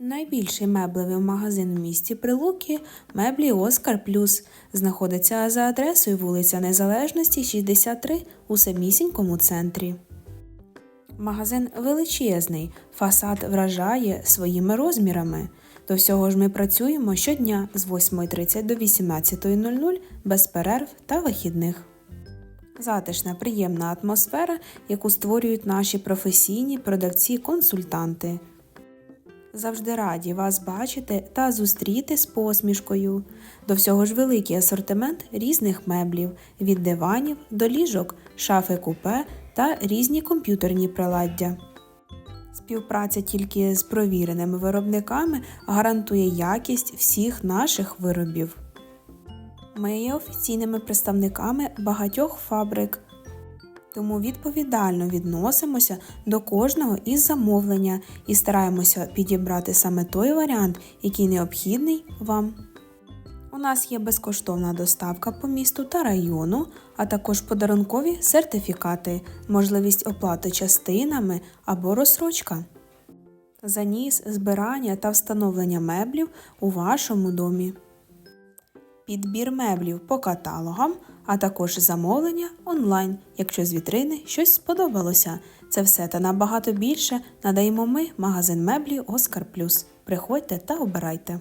Найбільший меблевий магазин в місті Прилуки меблі Оскар Плюс знаходиться за адресою вулиця Незалежності 63 у самісінькому центрі. Магазин величезний, фасад вражає своїми розмірами. До всього ж ми працюємо щодня з 8.30 до 18.00 без перерв та вихідних. Затишна, приємна атмосфера, яку створюють наші професійні продавці-консультанти. Завжди раді вас бачити та зустріти з посмішкою. До всього ж великий асортимент різних меблів від диванів до ліжок, шафи купе та різні комп'ютерні приладдя. Співпраця тільки з провіреними виробниками гарантує якість всіх наших виробів. Ми є офіційними представниками багатьох фабрик, тому відповідально відносимося до кожного із замовлення і стараємося підібрати саме той варіант, який необхідний вам. У нас є безкоштовна доставка по місту та району, а також подарункові сертифікати, можливість оплати частинами або розсрочка. Заніс, збирання та встановлення меблів у вашому домі. Підбір меблів по каталогам, а також замовлення онлайн, якщо з вітрини щось сподобалося. Це все та набагато більше надаємо ми магазин меблі Оскар Плюс. Приходьте та обирайте.